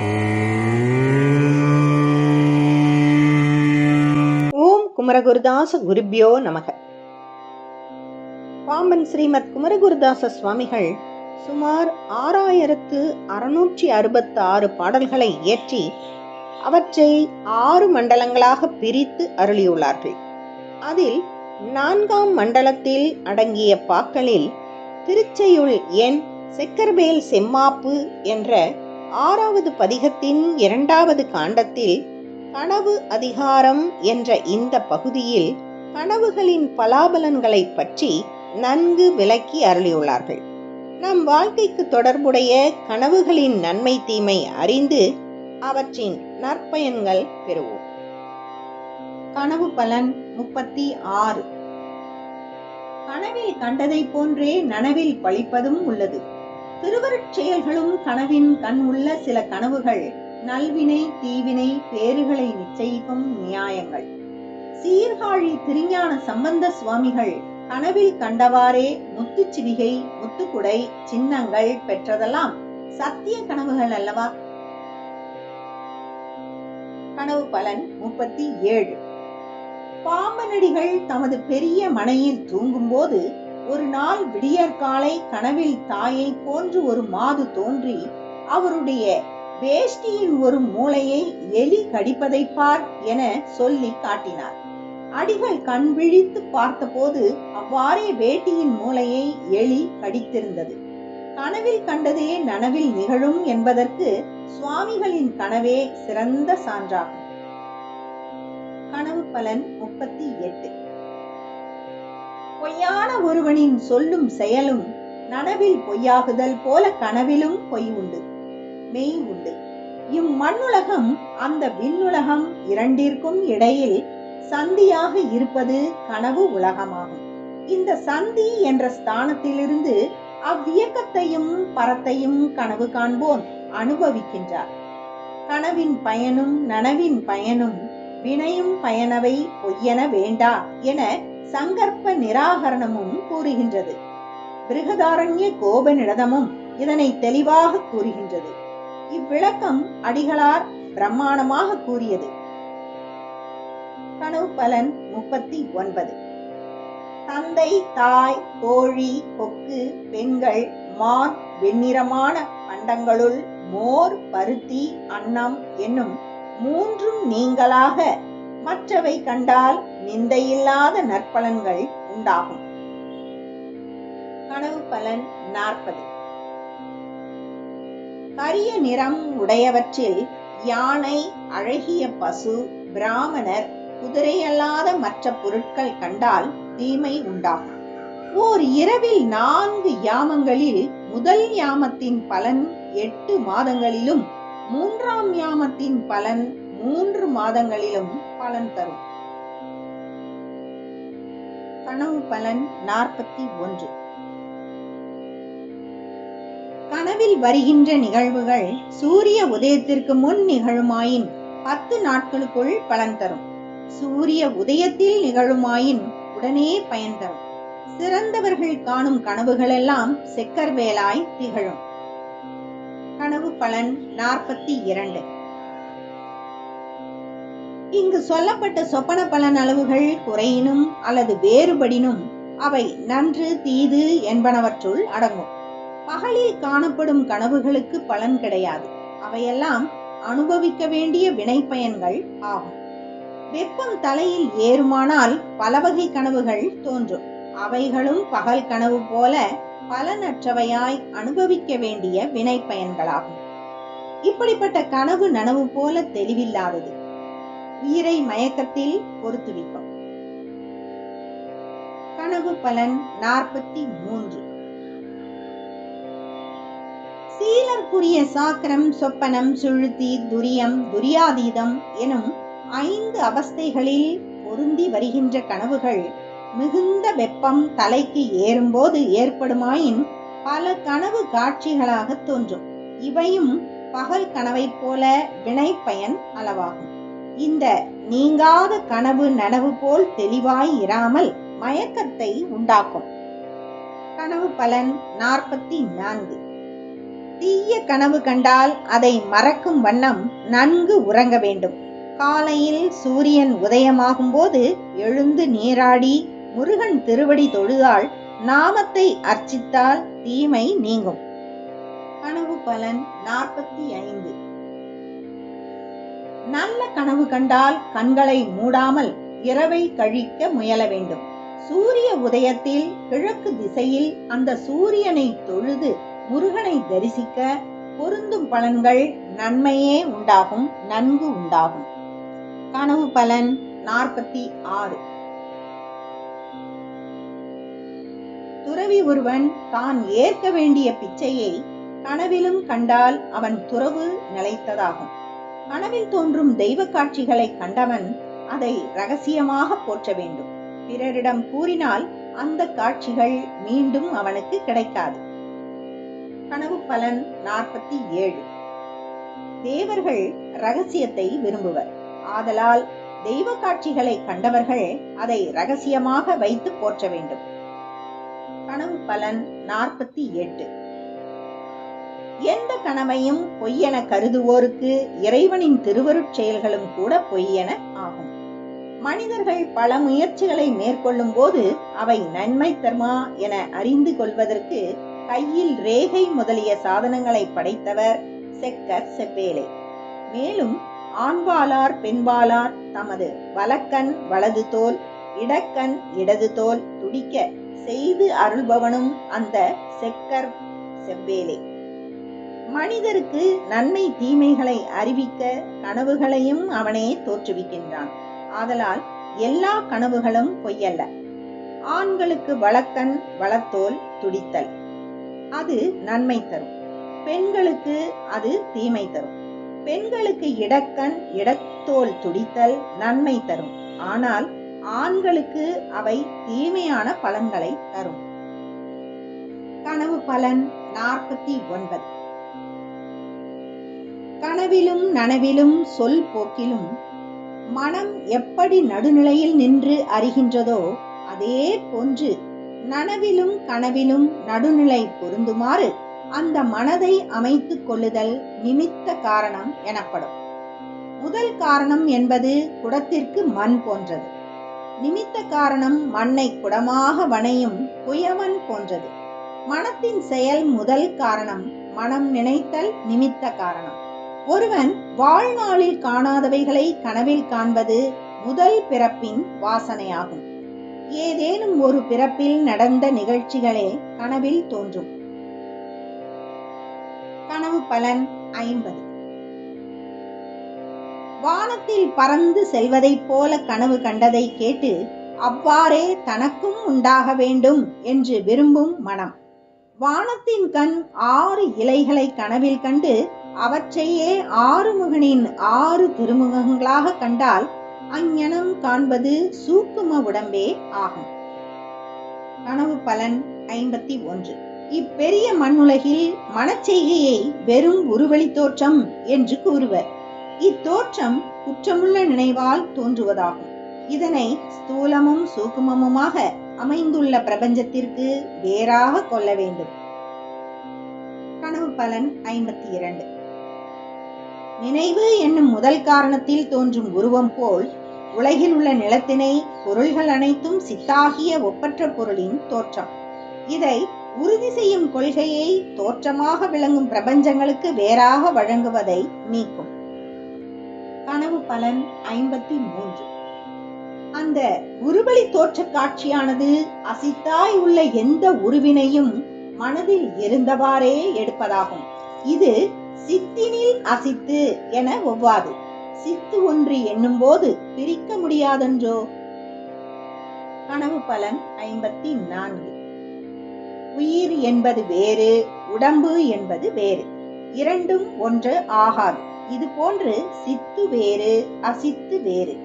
ஓம் குமரகுருதாச குருபியோ நமக. பாம்பன் ஸ்ரீமத் குமரகுருதாச சுவாமிகள் சுமார் ஆறாயிரத்து அறுநூற்றி அறுபத்தி ஆறு பாடல்களை இயற்றி அவற்றை ஆறு மண்டலங்களாக பிரித்து அருளியுள்ளார்கள். அதில் நான்காம் மண்டலத்தில் அடங்கிய பாக்களில் திருச்செயுள் எண் செக்கர்வேல் செம்மாப்பு என்ற ஆறாவது பதிகத்தின் இரண்டாவது காண்டத்தில் கனவு அதிகாரம் என்ற இந்த பகுதியில் கனவுகளின் பலாபலன்களை பற்றி நன்கு விளக்கி அருளியுள்ளார்கள். நம் வாழ்க்கைக்கு தொடர்புடைய கனவுகளின் நன்மை தீமை அறிந்து அவற்றின் நற்பயன்கள் பெறுவோம். கனவு பலன் முப்பத்தி ஆறு. கனவில் கண்டதை போன்றே நனவில் பழிப்பதும் உள்ளது. திருவருட் செயல்களும் கனவின் கண் உள்ள சில கனவுகள் நல்வினை தீவினை பேறுகளை நிச்சயிக்கும் நியாயங்கள். சீர்காழி திருஞான சம்பந்த சுவாமிகள் கனவில் கண்டவாறே முத்துச்சிவிகை முத்துக்குடை சின்னங்கள் பெற்றதெல்லாம் சத்திய கனவுகள் அல்லவா? கனவு பலன் முப்பத்தி ஏழு. பாம்பனடிகள் தமது பெரிய மனையில் தூங்கும் போது ஒரு நாள் விடியற்காலை கனவில் தாயை போன்று ஒரு மாது தோன்றி அவருடைய வேஷ்டியின் ஒரு மூளையை எலி கடிப்பதை பார் என சொல்லி காட்டினார். அடிகள் கண் விழித்து பார்த்தபோது அவ்வாறே வேட்டியின் மூளையை எலி கடித்திருந்தது. கனவில் கண்டதே நனவில் நிகழும் என்பதற்கு சுவாமிகளின் கனவே சிறந்த சான்றாகும். கனவு பலன் முப்பத்தி எட்டு. பொய்யான ஒருவனின் சொல்லும் செயலும் நனவில் பொய்யாகுதல் போல கனவிலும் பொய் உண்டு மெய் உண்டு. இம்மண்ணுலகம் அந்த விண்ணுலகம் இரண்டிற்கும் இடையில் சந்தியாக இருப்பது கனவு உலகமாகும். இந்த சந்தி என்ற ஸ்தானத்திலிருந்து அவ்வியக்கத்தையும் பரத்தையும் கனவு காண்போன் அனுபவிக்கின்றார். கனவின் பயனும் நனவின் பயனும் வினையும் பயனவை பொய்யென வேண்டா என சங்கற்ப நிராகரணமும் கூறுகின்றது. பிருகதாரண்ய கோபனிடதமும் இதனை தெளிவாக கூறுகின்றது. இவ்விளக்கம் அடிகளார் பிரம்மாணமாக கூறியது. கனவு பலன் முப்பத்தி ஒன்பது. தந்தை தாய் கோழி கொக்கு பெண்கள் மான் வெண்ணிறமான பண்டங்களுள் மோர் பருத்தி அன்னம் என்னும் மூன்றும் நீங்களாக மற்றவை கண்டால் நிந்தையில்லாத நற்பலன்கள் உண்டாகும். கனவு பலன் நாற்பது. கரிய நிறம் உடையவற்றில் யானை அழகிய பசு பிராமணர் குதிரையல்லாத மற்ற பொருட்கள் கண்டால் தீமை உண்டாகும். ஓர் இரவில் நான்கு யாமங்களில் முதல் யாமத்தின் பலன் எட்டு மாதங்களிலும் மூன்றாம் யாமத்தின் பலன் மூன்று மாதங்களிலும் பலன் தரும். கனவு பலன் நாற்பத்தி ஒன்று. கனவில் வருகின்ற நிகழ்வுகள் சூரிய உதயத்திற்கு முன் நிகழுமாயின் பத்து நாட்களுக்குள் பலன் தரும். சூரிய உதயத்தில் நிகழுமாயின் உடனே பயன் தரும். சிறந்தவர்கள் காணும் கனவுகளெல்லாம் செக்கர்வேலாய் திகழும். கனவு பலன் நாற்பத்தி இரண்டு. இங்கு சொல்லப்பட்ட சொப்பன பலன் அளவுகள் குறையினும் அல்லது வேறுபடினும் அவை நன்று தீது என்பனவற்றுள் அடங்கும். பகலில் காணப்படும் கனவுகளுக்கு பலன் கிடையாது. அவையெல்லாம் அனுபவிக்க வேண்டிய வினை பயன்கள் ஆகும். வெப்பம் தலையில் ஏறுமானால் பல வகை கனவுகள் தோன்றும். அவைகளும் பகல் கனவு போல பலனற்றவையாய் அனுபவிக்க வேண்டிய வினை பயன்களாகும் இப்படிப்பட்ட கனவு நனவு போல தெளிவில்லாதது. உயிரை மயக்கத்தில் பொறுத்துவிக்கும் கனவு பலன் நாற்பத்தி மூன்று. சீலர்க்குரிய சாக்கரம் சொப்பனம் சுழுத்தி துரியம் துரியாதீதம் எனும் ஐந்து அவஸ்தைகளில் பொருந்தி வருகின்ற கனவுகள் மிகுந்த வெப்பம் தலைக்கு ஏறும்போது ஏற்படுமாயின் பல கனவு காட்சிகளாக தோன்றும். இவையும் பகல் கனவைப் போல வினை பயன் அளவாகும். இந்த நீங்காத கனவு நனவு போல் தெளிவாய் இராமல் மயக்கத்தை உண்டாக்கும். கனவு பலன் நாற்பத்தி நான்கு. தீய கனவு கண்டால் அதை மறக்கும் வண்ணம் நன்கு உறங்க வேண்டும். காலையில் சூரியன் உதயமாகும் போது எழுந்து நீராடி முருகன் திருவடி தொழுதால் நாமத்தை அர்ச்சித்தால் தீமை நீங்கும். கனவு பலன் நாற்பத்தி ஐந்து. நல்ல கனவு கண்டால் கண்களை மூடாமல் இரவை கழிக்க முயல வேண்டும். சூரிய உதயத்தில் கிழக்கு திசையில் அந்த சூரியனை தொழுது முருகனை தரிசிக்க பொருந்தும் பலன்கள் நன்மையே உண்டாகும் நன்கு உண்டாகும். கனவு பலன் நாற்பத்தி ஆறு. துறவி ஒருவன் தான் ஏற்க வேண்டிய பிச்சையை கனவிலும் கண்டால் அவன் துறவு நிலைத்ததாகும். கனவில் தோன்றும் தெய்வ காட்சிகளை கண்டவன் அதை ரகசியமாக போற்ற வேண்டும். பிறரிடம் கூறினால் அந்த காட்சிகள் மீண்டும் அவனுக்கு கிடைக்காது. கனவு பலன் நாற்பத்தி ஏழு. தேவர்கள் ரகசியத்தை விரும்புவர். ஆதலால் தெய்வ காட்சிகளை கண்டவர்கள் அதை ரகசியமாக வைத்து போற்ற வேண்டும். கனவு பலன் நாற்பத்தி எட்டு. எந்த கனவையும் பொய்யென கருதுவோருக்கு இறைவனின் திருவருட் செயல்களும் கூட பொய்யென ஆகும். மனிதர்கள் பல முயற்சிகளை மேற்கொள்ளும் போது அவை நன்மை தருமா என அறிந்து கொள்வதற்கு கையில் ரேகை முதலிய சாதனங்களை படைத்தவர் செக்கர் செவ்வேலை மேலும் ஆண்பாலார் பெண்பாலார் தமது வலக்கண் வலது தோல் இடக்கண் இடது தோல் துடிக்க செய்து அருள்பவனும் அந்த செக்கர் செவ்வேலே மனிதருக்கு நன்மை தீமைகளை அறிவிக்க கனவுகளையும் அவனே தோற்றுவிக்கின்றான். ஆதலால் எல்லா கனவுகளும் பொய்யல்ல. ஆண்களுக்கு வழக்கண் வளத்தோல் துடித்தல். அது நன்மை தரும். பெண்களுக்கு அது தீமை தரும். பெண்களுக்கு இடக்கண் இடத்தோல் துடித்தல் நன்மை தரும். ஆனால் ஆண்களுக்கு அவை தீமையான பலன்களை தரும். கனவு பலன் நாற்பத்தி ஒன்பது. கனவிலும் நனவிலும் சொல் போக்கிலும் மனம் எப்படி நடுநிலையில் நின்று அறிகின்றதோ அதே போன்று நனவிலும் கனவிலும் நடுநிலை பொருந்துமாறு அந்த மனதை அமைத்துக் கொள்ளுதல் நிமித்த காரணம் எனப்படும். முதல் காரணம் என்பது குடத்திற்கு மண் போன்றது. நிமித்த காரணம் மண்ணை குடமாக வனையும் குயவன் போன்றது. மனத்தின் செயல் முதல் காரணம் மனம் நினைத்தல் நிமித்த காரணம். ஒருவன் வாழ்நாளில் காணாதவைகளை கனவில் காண்பது முதல் பிறப்பின் வாசனையாகும். ஏதேனும் ஒரு பிறப்பில் நடந்த நிகழ்ச்சிகளே கனவில் தோன்றும். கனவு பலன் ஐம்பது. வானத்தில் பறந்து செல்வதைப் போல கனவு கண்டதை கேட்டு அவ்வாறே தனக்கும் உண்டாக வேண்டும் என்று விரும்பும் மனம். வானத்தின் கண் ஆறு இலைகளை கனவில் கண்டு அவற்றையே ஆறுமுகனின் ஆறு திருமுகங்களாக கண்டால் அஞ்ஞனம் காண்பது சூக்கும உடம்பே ஆகும். கனவு பலன் ஐம்பத்தி ஒன்று. இப்பெரிய மண்ணுலகில் மனச்செய்கையை வெறும் உருவழி தோற்றம் என்று கூறுவர். இத்தோற்றம் குற்றமுள்ள நினைவால் தோன்றுவதாகும். இதனை ஸ்தூலமும் சூக்குமமுமாக அமைந்துள்ள பிரபஞ்சத்திற்கு வேறாக கொள்ள வேண்டும். கனவு பலன் ஐம்பத்தி இரண்டு. நினைவு என்னும் முதல் காரணத்தில் தோன்றும் உருவம் போல் உலகில் உள்ள நிலத்தினை பொருள்கள் அனைத்தும் சித்தாகிய ஒப்பற்ற பொருளின் தோற்றம். இதை உறுதி செய்யும் கொள்கையை தோற்றமாக விளங்கும் பிரபஞ்சங்களுக்கு வேறாக வழங்குவதை நீக்கும். கனவு பலன் ஐம்பத்தி மூன்று. அந்த உருவழி தோற்ற காட்சியானது அசித்தாய் உள்ள எந்த உருவினையும் மனதில் இருந்தவாறே எடுப்பதாகும். இது சித்தினில் அசித்து என ஒவ்வாது. சித்து ஒன்று என்னும் போது பிரிக்க முடியாதென்றோ? கனவு பலன் ஐம்பத்தி நான்கு. உயிர் என்பது வேறு உடம்பு என்பது வேறு. இரண்டும் ஒன்று ஆகாது. இது போன்று சித்து வேறு அசித்து வேறு.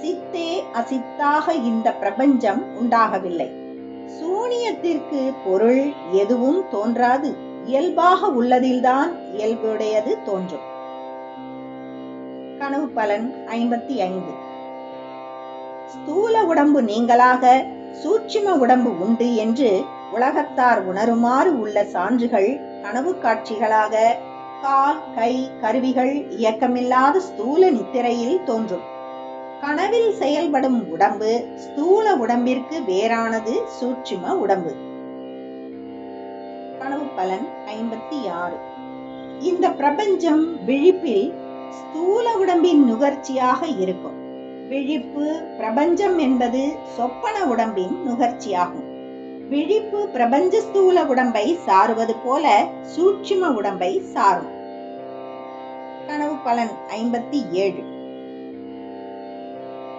சித்தே அசித்தாக இந்த பிரபஞ்சம் உண்டாகவில்லை. சூனியத்திற்கு பொருள் எதுவும் தோன்றாது. இயல்பாக உள்ளதில்தான் இயல்புடையது தோன்றும். கனவு பலன் ஐம்பத்தி ஐந்து. ஸ்தூல உடம்பு நீங்களாக சூட்சும உடம்பு உண்டு என்று உலகத்தார் உணருமாறு உள்ள சான்றுகள் கனவு காட்சிகளாக கால் கை கருவிகள் இயக்கமில்லாத ஸ்தூல நித்திரையில் தோன்றும். கனவில் செயல்படும் உடம்பு ஸ்தூல உடம்பிற்கு வேறானது சூட்சும உடம்பு. கனவு பலன் ஐம்பத்தி ஆறு. இந்த பிரபஞ்சம் விழிப்பில் ஸ்தூல உடம்பின் நுகர்ச்சியாக இருக்கும். விழிப்பு பிரபஞ்சம் என்பது சொப்பன உடம்பின் நுகர்ச்சியாகும். விழிப்பு பிரபஞ்ச ஸ்தூல உடம்பை சாருவது போல சூட்சும உடம்பை சாரும். கனவு பலன் ஐம்பத்தி ஏழு.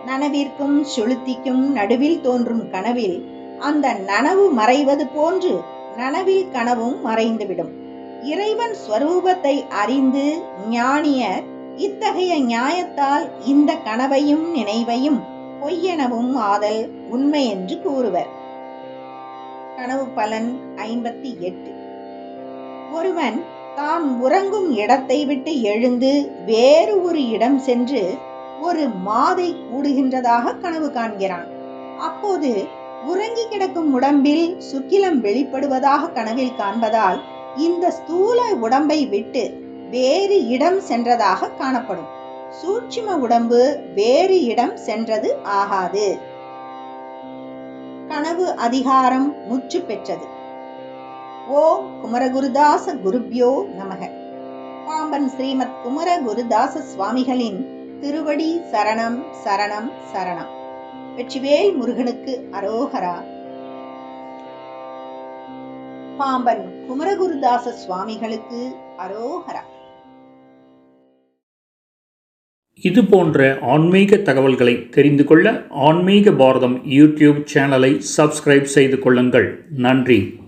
நனவிற்கும் சுளுத்திக்கும் நடுவில் தோன்றும் கனவில் அந்த நனவு மறைவது போன்று நனவில் கனவும் மறைந்துவிடும். இறைவன் ஸ்வரூபத்தை அறிந்து ஞானியர் இத்தகைய நியாயத்தால் இந்த கனவையும் நினைவையும் பொய்யெனவும் ஆதல் உண்மை என்று கூறுவர். கனவு பலன் ஐம்பத்தி எட்டு. ஒருவன் தான் உறங்கும் இடத்தை விட்டு எழுந்து வேறு ஒரு இடம் சென்று ஒரு மாதை கூடுகின்றதாக கனவு காண்கிறான். அப்போது உறங்கி கிடக்கும் உடம்பில் சுக்கிலம் வெளிப்படுவதாக கனவில் காண்பதால் இந்த ஸ்தூல உடம்பை விட்டு வேறு இடம் சென்றதாக காணப்படும். சூட்சும உடம்பு வேறு இடம் சென்றது ஆகாது. கனவு அதிகாரம் முற்று பெற்றது. ஓம் குமரகுருதாச குருப்யோ நமக. பாம்பன் ஸ்ரீமத் குமரகுருதாச சுவாமிகளின் திருவடி சரணம் சரணம் சரணம். வெற்றிவேல் முருகனுக்கு அரோகரா. பாம்பன் குமரகுருதாச சுவாமிகளுக்கு அரோகரா. இது போன்ற ஆன்மீக தகவல்களை தெரிந்து கொள்ள ஆன்மீக பாரதம் யூடியூப் சேனலை சப்ஸ்கிரைப் செய்து கொள்ளுங்கள். நன்றி.